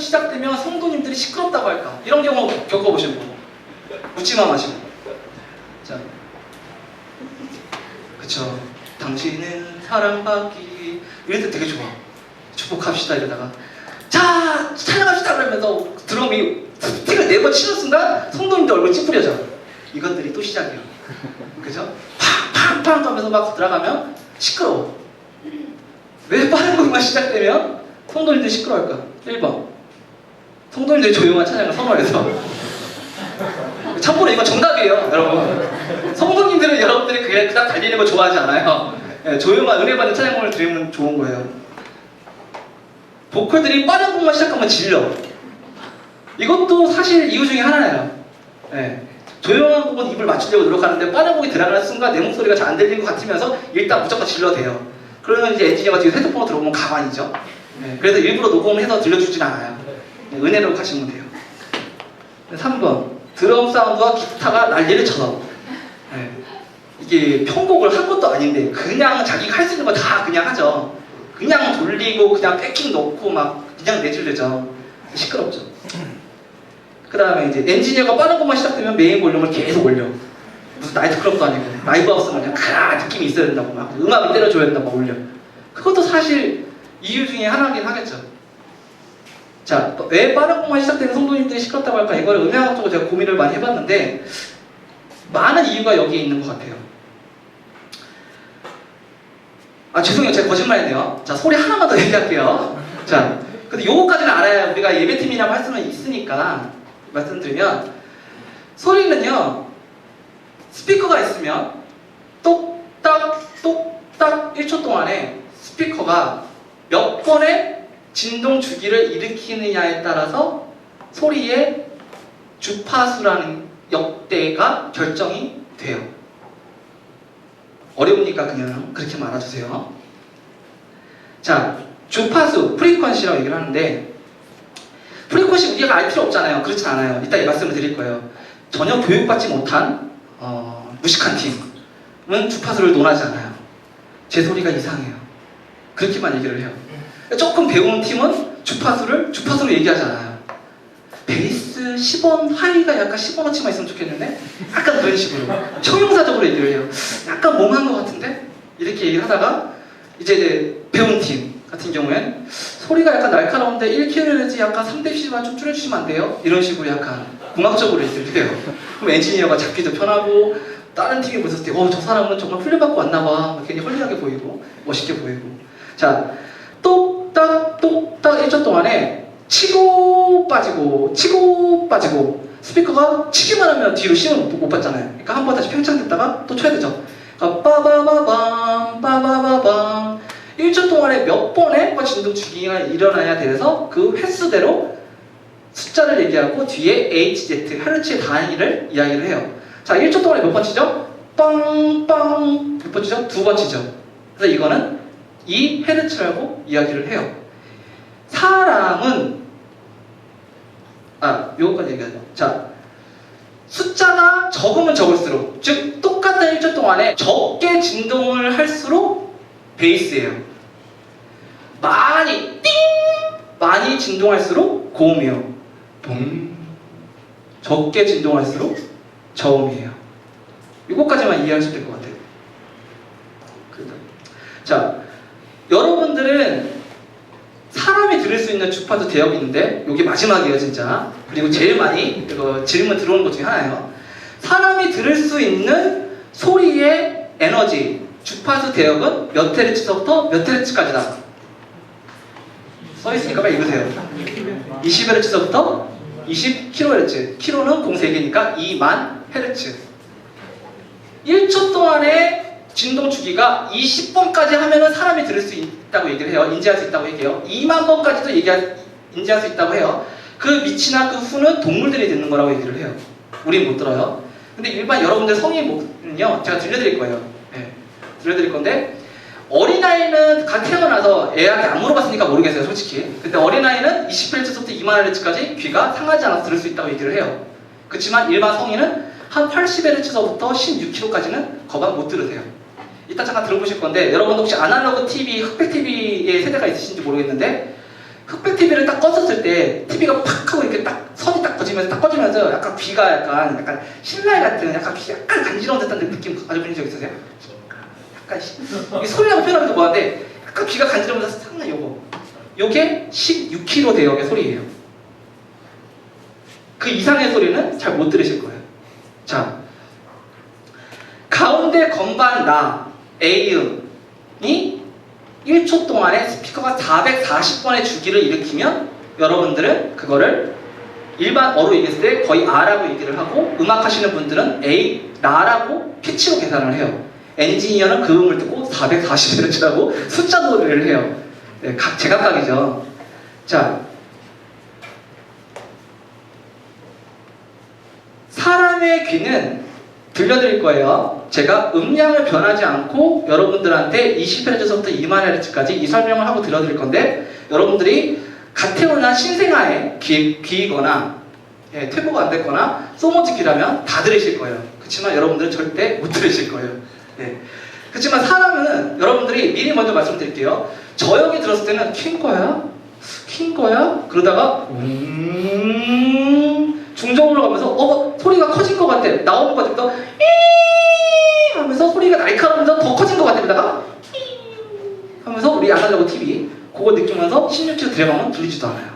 시작되면 성도님들이 시끄럽다고 할까? 이런 경우 겪어보신 분. 묻지마 마시고. 자, 그쵸. 당신은 사랑받기 이럴 때 되게 좋아. 축복합시다 이러다가 자 찬양합시다 그러면서 드럼이 스틱을 네 번 치는 순간 성도님들 얼굴 찌푸려져. 이것들이 또 시작이야. 그죠? 팡팡팡 하면서 막 들어가면 시끄러워. 왜 빠른 곡만 시작되면 성도님들이 시끄러울까? 1번. 성도님들이 조용한 찬양을 선호해서. 참고로 이건 정답이에요, 여러분. 성도님들은 여러분들이 그냥 그닥 달리는 거 좋아하지 않아요. 예, 조용한 은혜 받는 찬양을 들으면 좋은 거예요. 보컬들이 빠른 곡만 시작하면 질려. 이것도 사실 이유 중에 하나예요. 예. 조용한 곡은 입을 맞추려고 노력하는데 빠른 곡이 들어가는 순간 내 목소리가 잘 안 들리는 것 같으면서 일단 무조건 질러대요. 그러면 이제 엔지니어가 뒤에서 헤드폰으로 들어보면 가만히죠. 예. 그래서 일부러 녹음해서 들려주진 않아요. 예, 은혜로 가시면 돼요. 3번 드럼 사운드와 기타가 난리를 쳐서 예. 이게 편곡을 한 것도 아닌데 그냥 자기가 할 수 있는 거 다 그냥 하죠. 그냥 돌리고 그냥 패킹 넣고 막 그냥 내질르죠. 시끄럽죠. 그 다음에 이제 엔지니어가 빠른 것만 시작되면 메인 볼륨을 계속 올려. 무슨 나이트클럽도 아니고 라이브 하우스 마냥 크라 느낌이 있어야 된다고 막 음악을 때려줘야 된다고 막 올려. 그것도 사실 이유 중에 하나긴 하겠죠. 자, 왜 빠른 곡만 시작되는 성도님들이 시끄럽다고 할까? 이거를 음향학적으로 제가 고민을 많이 해봤는데 많은 이유가 여기에 있는 것 같아요. 아 죄송해요, 제가 거짓말했네요. 자, 소리 하나만 더 얘기할게요. 자, 근데 요거까지는 알아야 우리가 예배팀이라고 할 수는 있으니까 말씀드리면 소리는요 스피커가 있으면 똑딱 똑딱 1초 동안에 스피커가 몇 번의 진동 주기를 일으키느냐에 따라서 소리의 주파수라는 역대가 결정이 돼요. 어려우니까 그냥 그렇게 말아주세요. 자, 주파수, 프리퀀시라고 얘기를 하는데 프리퀀시 우리가 알 필요 없잖아요. 그렇진 않아요. 이따 말씀을 드릴 거예요. 전혀 교육받지 못한 어, 무식한 팀은 주파수를 논하지 않아요. 제 소리가 이상해요. 그렇게만 얘기를 해요. 조금 배운 팀은 주파수를 주파수로 얘기하지 않아요. 베이스 10원 하이가 약간 10원어치만 있으면 좋겠는데 약간 그런 식으로 형용사적으로 얘기를 해요. 약간 멍한 것 같은데 이렇게 얘기를 하다가 이제 배운 팀 같은 경우엔 소리가 약간 날카로운데 1kHz 약간 3dB만 좀 줄여주시면 안 돼요? 이런 식으로 약간 공학적으로 얘기를 해요. 그럼 엔지니어가 잡기도 편하고 다른 팀이 보셨을 때, 어, 저 사람은 정말 훈련받고 왔나 봐. 괜히 헐리하게 보이고, 멋있게 보이고. 자, 똑딱, 똑딱 1초 동안에 치고 빠지고, 치고 빠지고, 스피커가 치기만 하면 뒤로 시험을 못, 못 받잖아요. 그러니까 한 번 다시 팽창됐다가 또 쳐야 되죠. 그러니까 빠바바밤, 빠바바밤. 1초 동안에 몇 번의 진동 주기가 일어나야 돼서 그 횟수대로 숫자를 얘기하고 뒤에 HZ, 헤르츠의 단위를 이야기를 해요. 자, 1초 동안에 몇 번 치죠? 빵빵 몇 번 치죠? 두 번 치죠. 그래서 이거는 이 헤르츠라고 이야기를 해요. 사람은 아, 요거까지 얘기하죠. 자, 숫자가 적으면 적을수록 즉 똑같은 1초 동안에 적게 진동을 할수록 베이스예요. 많이 띵 많이 진동할수록 고음이요. 봉 적게 진동할수록 저음이에요. 이것까지만 이해하시면 될 것 같아요. 자, 여러분들은 주파수 대역이 있는데 여기 마지막이에요 진짜. 그리고 제일 많이 이거 질문 들어오는 것 중에 하나예요. 사람이 들을 수 있는 소리의 에너지 주파수 대역은 몇 헤르츠서부터 몇 헤르츠까지다? 써있으니까 빨리 읽으세요. 20헤르츠서부터 20kHz kHz는 공세기니까 2만 헤르츠. 1초 동안에 진동 주기가 20번까지 하면은 사람이 들을 수 있다고 얘기를 해요. 인지할 수 있다고 얘기해요. 2만 번까지도 얘기할, 인지할 수 있다고 해요. 그 밑이나 그 후는 동물들이 듣는 거라고 얘기를 해요. 우린 못 들어요. 근데 일반 여러분들 성인은요, 제가 들려드릴 거예요. 네, 들려드릴 건데, 어린아이는 갓 태어나서 애한테 안 물어봤으니까 모르겠어요, 솔직히. 근데 어린아이는 20Hz부터 2만 Hz까지 귀가 상하지 않아서 들을 수 있다고 얘기를 해요. 그렇지만 일반 성인은 한 80Hz서부터 16kHz까지는 거반 못 들으세요. 이따 잠깐 들어보실 건데 여러분 혹시 아날로그 TV, 흑백 TV의 세대가 있으신지 모르겠는데 흑백 TV를 딱 껐었을 때 TV가 팍 하고 이렇게 딱 선이 딱 꺼지면서 딱 꺼지면서 약간 귀가 약간 약간 신랄 같은 약간 귀 약간 간지러운 듯한 느낌 가져보신 적 있으세요? 약간 시- 이 소리라고 표현하면 뭐한데 약간 귀가 간지러면서 상당히 요거 요게 16kg 대역의 소리예요. 그 이상의 소리는 잘 못 들으실 거예요. 자 가운데 건반 나 A음이 1초 동안에 스피커가 440번의 주기를 일으키면 여러분들은 그거를 일반 어로 얘기했을 때 거의 R라고 얘기를 하고 음악 하시는 분들은 A, 라라고 피치로 계산을 해요. 엔지니어는 그 음을 듣고 440Hz라고 숫자 놀이를 해요. 네, 각 제각각이죠. 자, 사람의 귀는 들려드릴 거예요. 제가 음량을 변하지 않고 여러분들한테 20Hz부터 2만Hz까지 이 설명을 하고 들려드릴 건데 여러분들이 갓 태어난 신생아의 귀, 귀이거나 예, 퇴보가 안 됐거나 소모지 귀라면 다 들으실 거예요. 그렇지만 여러분들은 절대 못 들으실 거예요. 예. 그렇지만 사람은 여러분들이 미리 먼저 말씀드릴게요. 저역이 들었을 때는 킨 거야? 킨 거야? 그러다가 음 중저음으로 가면서 어 소리가 커진 것 같아. 나오는 것 같으면서 이 하면서 소리가 날카로우면서 더 커진 것 같아 그러다가 하면서 우리 아날로그 TV 그거 느끼면서 16kg 들어가면 들리지도 않아요.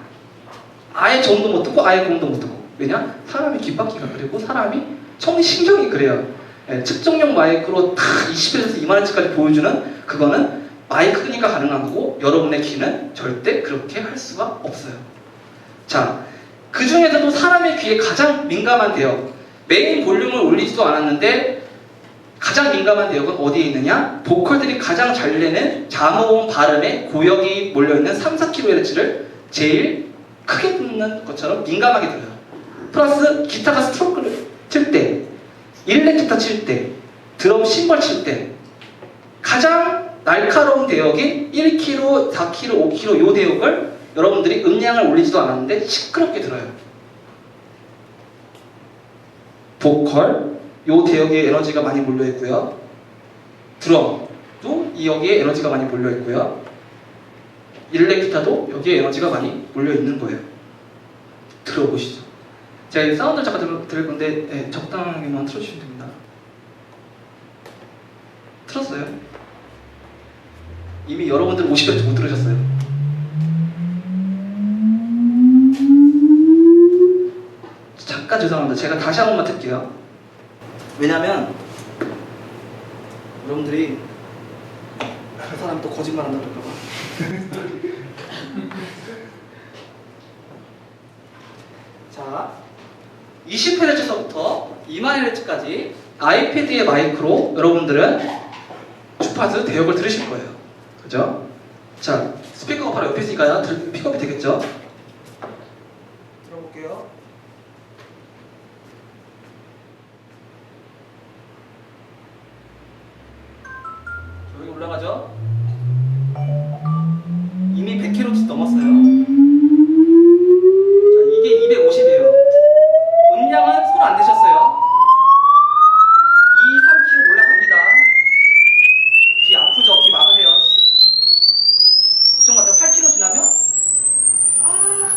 아예 저음도 못 듣고 아예 고음도 못 듣고. 왜냐? 사람이 귓바퀴가 그리고 사람이 청 신경이 그래요. 예, 측정용 마이크로 다 20에서 2만원치까지 보여주는 그거는 마이크니까 가능한 거고 여러분의 귀는 절대 그렇게 할 수가 없어요. 자, 그 중에서도 사람의 귀에 가장 민감한 대역 메인 볼륨을 올리지도 않았는데 가장 민감한 대역은 어디에 있느냐? 보컬들이 가장 잘 내는 잠호음 발음에 고역이 몰려있는 3, 4kHz를 제일 크게 듣는 것처럼 민감하게 들려요. 플러스 기타가 스트로크를 칠 때, 일렉 기타 칠 때, 드럼 심벌 칠 때 가장 날카로운 대역이 1kg, 4kg, 5kg 요 대역을 여러분들이 음량을 올리지도 않았는데 시끄럽게 들어요. 보컬, 요 대역에 에너지가 많이 몰려 있고요. 드럼도 이 여기에 에너지가 많이 몰려 있고요. 일렉 기타도 여기에 에너지가 많이 몰려 있는 거예요. 들어보시죠. 제가 이 사운드 잠깐 들, 들을 건데 네, 적당하게만 틀어주시면 됩니다. 틀었어요? 이미 여러분들 50회 못 들으셨어요. 죄송합니다. 제가 다시 한 번만 틀게요. 왜냐면 여러분들이 그 사람 또 거짓말 한다 그럴까봐. 자, 20Hz서부터 2만Hz까지 아이패드의 마이크로 여러분들은 주파수 대역을 들으실 거예요. 그죠? 자, 스피커가 바로 옆에 있으니까 들- 픽업이 되겠죠? 넘었어요. 자, 이게 250이에요. 음량은 손 안 대셨어요. 2, 3kg 올라갑니다. 귀 아프죠? 귀 막으세요. 걱정 마세요. 8kg 지나면 아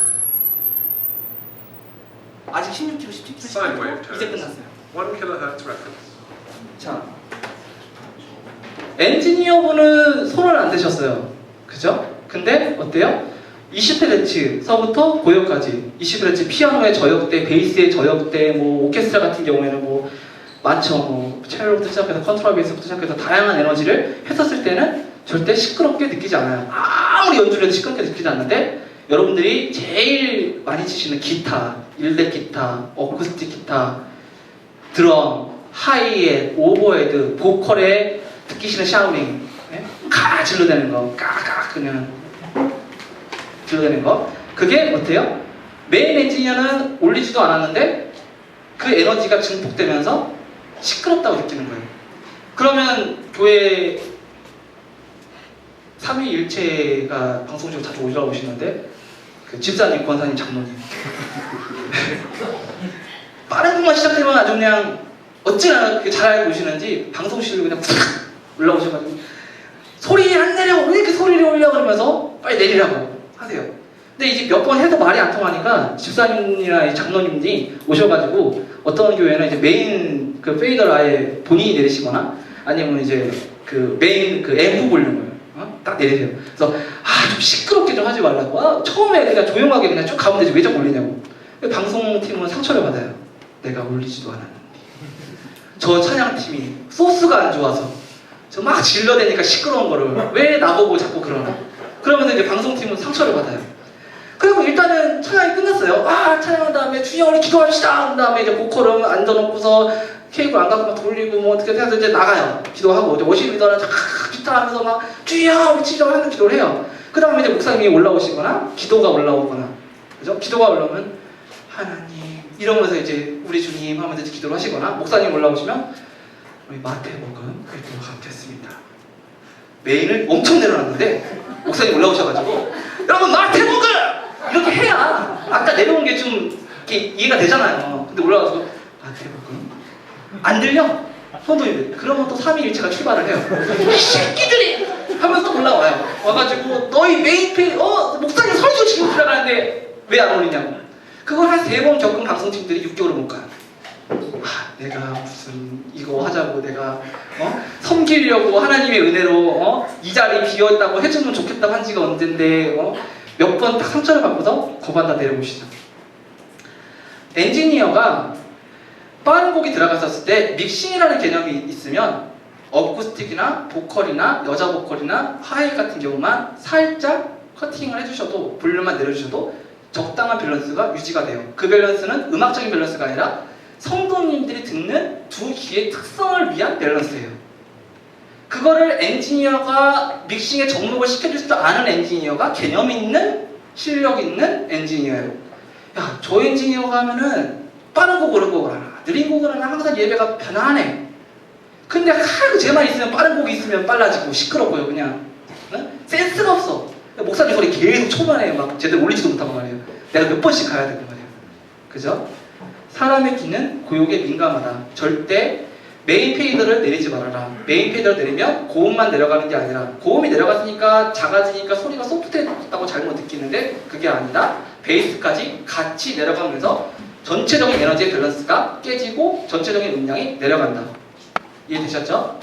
아직 16kg, 17kg, Sine wave 17kg 이제. 끝났어요. 1 kilohertz reference. 자, 엔지니어분은 손을 안 대셨어요. 그죠? 근데 어때요? 20Hz서부터 고역까지 20Hz 피아노의 저역대, 베이스의 저역대, 뭐 오케스트라 같은 경우에는 뭐 마처, 뭐 첼로부터 시작해서 컨트라 베이스부터 시작해서 다양한 에너지를 했었을 때는 절대 시끄럽게 느끼지 않아요. 아무리 연주를 해도 시끄럽게 느끼지 않는데 여러분들이 제일 많이 치시는 기타, 일렉 기타, 어쿠스틱 기타, 드럼, 하이햇, 오버헤드, 보컬에 싫은 샤우링, 네? 가 질러대는 거, 까까 그냥 질러대는 거. 그게 어때요? 메인 엔지니어는 올리지도 않았는데 그 에너지가 증폭되면서 시끄럽다고 느끼는 거예요. 그러면 교회 삼위일체가 방송 중에 자주 올라오시는데 그 집사님, 권사님, 장로님 빠른 곡만 시작되면 아주 그냥 어찌나 잘 알고 오시는지 방송실로 그냥 탁 올라오셔가지고 소리 안 내려 왜 이렇게 소리를 올려 그러면서 빨리 내리라고 하세요. 근데 이제 몇 번 해도 말이 안 통하니까 집사님이나 이 장로님들이 오셔가지고 어떤 교회는 이제 메인 그 페이더를 아예 본인이 내리시거나 아니면 이제 그 메인 그 앰프 거예요. 어? 딱 내리세요. 그래서 아 좀 시끄럽게 좀 하지 말라고. 아, 처음에 그냥 조용하게 그냥 쭉 가면 되지 왜 자꾸 올리냐고. 방송팀은 상처를 받아요. 내가 올리지도 않았는데. 저 찬양팀이 소스가 안 좋아서 저 막 질러대니까 시끄러운 거를 왜 나보고 자꾸 그러나. 그러면서 이제 방송팀은 상처를 받아요. 그리고 일단은 찬양이 끝났어요. 아, 찬양한 다음에 주여 우리 기도합시다. 한 다음에 이제 보컬은 앉아놓고서 케이블 안 갖고 막 돌리고 뭐 어떻게 해서 이제 나가요. 기도하고 이제 워십 리더는 쫙 기타하면서 막 주여 우리 기도하는 기도를 해요. 그 다음에 이제 목사님이 올라오시거나 기도가 올라오거나 그죠? 기도가 올라오면 하나님 이러면서 이제 우리 주님 하면서 이제 기도를 하시거나 목사님 올라오시면 우리 마태복음 기도 갖겠습니다. 메인을 엄청 내려놨는데 목사님 올라오셔가지고 여러분 마태복음 이렇게 해야 아까 내려온 게 좀 이해가 되잖아요. 근데 올라가서 마태복음 안 들려? 손도인데 그러면 또 3위일체가 출발을 해요. 이 새끼들이 하면서 또 올라와요. 와가지고 너희 메인 페이 어 목사님 설교 지금 들어가는데 왜안 올리냐고. 그걸 한 세 번 겪은 방송팀들이 6개월을 못 가요. 아, 내가 무슨 이거 하자고 내가 어? 섬기려고 하나님의 은혜로 어? 이 자리 비었다고 해주면 좋겠다고 한 지가 언젠데 어? 몇 번 딱 상처를 받고서 거반다 내려오시죠. 엔지니어가 빠른 곡이 들어갔었을 때 믹싱이라는 개념이 있으면 어쿠스틱이나 보컬이나 여자 보컬이나 하이 같은 경우만 살짝 커팅을 해주셔도 볼륨만 내려주셔도 적당한 밸런스가 유지가 돼요. 그 밸런스는 음악적인 밸런스가 아니라 성도님들이 듣는 두 귀의 특성을 위한 밸런스예요. 그거를 엔지니어가 믹싱에 접목을 줄 아는 엔지니어가 개념 있는 실력 있는 엔지니어예요. 야, 저 엔지니어가 하면은 빠른 곡 오른 곡을 하나, 느린 곡을 하나 항상 예배가 편안해. 근데 하루 쟤만 있으면 빠른 곡이 있으면 빨라지고 시끄럽고요, 그냥. 응? 센스가 없어. 목사님 소리 계속 초반에 막 제대로 올리지도 못하고 말이에요. 내가 몇 번씩 가야 되고 말이에요. 그죠? 사람의 귀는 고욕에 민감하다. 절대 메인 페이드를 내리지 말아라. 메인 페이드를 내리면 고음만 내려가는 게 아니라 고음이 내려갔으니까 작아지니까 소리가 소프트해졌다고 잘못 느끼는데 그게 아니라 베이스까지 같이 내려가면서 전체적인 에너지의 밸런스가 깨지고 전체적인 음량이 내려간다. 이해되셨죠?